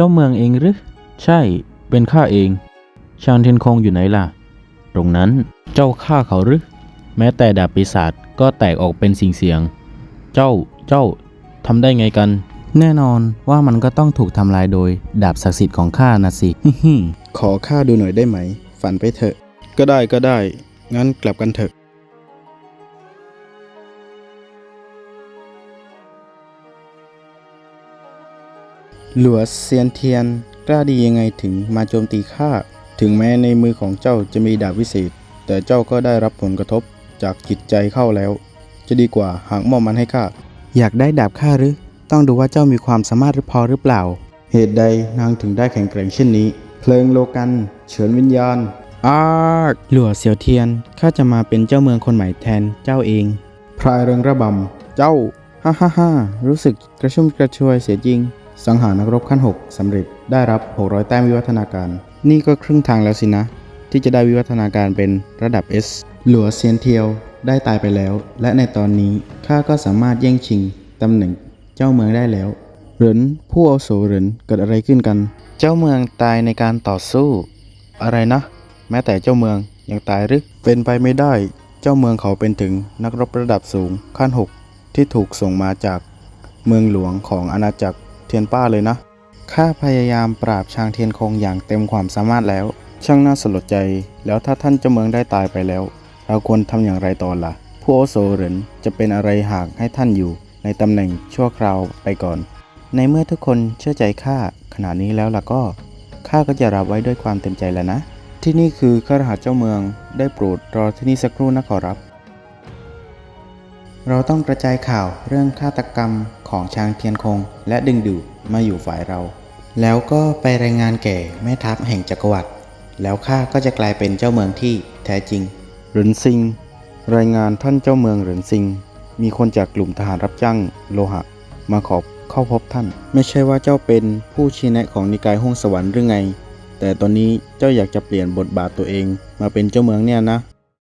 เจ้าเมืองเองหรือ ใช่ เป็นข้าเอง ชางเทียนคงอยู่ไหนล่ะ ตรงนั้น เจ้าฆ่าเขาหรือ แม้แต่ดาบปีศาจก็แตกออกเป็นสิ่งเสียง เจ้า เจ้าทำได้ไงกัน แน่นอนว่ามันก็ต้องถูกทำลายโดย ดาบศักดิ์สิทธิ์ของข้านะสิ ขอข้าดูหน่อยได้ไหม ฝันไปเถอะ ก็ได้ก็ได้ งั้นกลับกันเถอะ หลัวเซียนเทียนกล้าดียังไงถึงมาโจมตีข้า ถึงแม้ในมือของเจ้าจะมีดาบวิเศษ แต่เจ้าก็ได้รับผลกระทบจากจิตใจเข้าแล้ว จะดีกว่าหากมอบมันให้ข้า อยากได้ดาบข้าหรือ ต้องดูว่าเจ้ามีความสามารถหรือพอหรือเปล่า เหตุใดนางถึงได้แข็งแกร่งเช่นนี้ เพลิงโลกันเฉินวิญญาณ อาหลัวเสี่ยวเทียนข้าจะมาเป็นเจ้าเมืองคนใหม่แทนเจ้าเอง พรายเริงระบำ เจ้า ฮ่าฮ่าฮ่ารู้สึกกระชุ่มกระชวยเสียจริง สังหารนักรบขั้น 6สำเร็จได้รับ 600 แต้มวิวัฒนาการ นี่ก็ครึ่งทางแล้วสินะ ที่จะได้วิวัฒนาการเป็นระดับ S หลัวเซียนเทียวได้ตายไปแล้ว และในตอนนี้ข้าก็สามารถแย่งชิงตำแหน่งเจ้าเมืองได้แล้วเหรินผู้อาวุโสเหรินเกิดอะไรขึ้นกัน เจ้าเมืองตายในการต่อสู้ อะไรนะ แม้แต่เจ้าเมืองยังตายหรือเป็นไปไม่ได้ เจ้าเมืองเขาเป็นถึงนักรบระดับสูงขั้น 6 ที่ถูกส่งมาจากเมืองหลวงของอาณาจักร เทียนป้าเลยนะ ข้าพยายามปราบชางเทียนคงอย่างเต็มความสามารถแล้ว ช่างน่าสลดใจ แล้วถ้าท่านเจ้าเมืองได้ตายไปแล้ว เราควรทำอย่างไรต่อล่ะ ผู้โอโสเหรินจะเป็นอะไรหากให้ท่านอยู่ ในตำแหน่งชั่วคราวไปก่อน ในเมื่อทุกคนเชื่อใจข้าขนาดนี้แล้วล่ะก็ข้าก็จะรับไว้ด้วยความเต็มใจแล้วนะ ที่นี่คือข้ารหัสเจ้าเมืองได้โปรดรอที่นี่สักครู่นะขอรับ เราต้องกระจายข่าวเรื่องฆาตกรรม ของชางเทียนคง และดึงดูดมาอยู่ฝ่ายเรา แล้วก็ไปรายงานแก่แม่ทัพแห่งจักรวรรดิแล้วข้าก็จะกลายเป็นเจ้าเมืองที่แท้จริงเหรินซิง รายงานท่านเจ้าเมืองเหรินซิง มีคนจากกลุ่มทหารรับจ้างโลหะ มาขอเข้าพบท่าน ไม่ใช่ว่าเจ้าเป็นผู้ชี้แนะของนิกายห้องสวรรค์หรือไง แต่ตอนนี้เจ้าอยากจะเปลี่ยนบทบาทตัวเองมาเป็นเจ้าเมืองเนี่ยนะ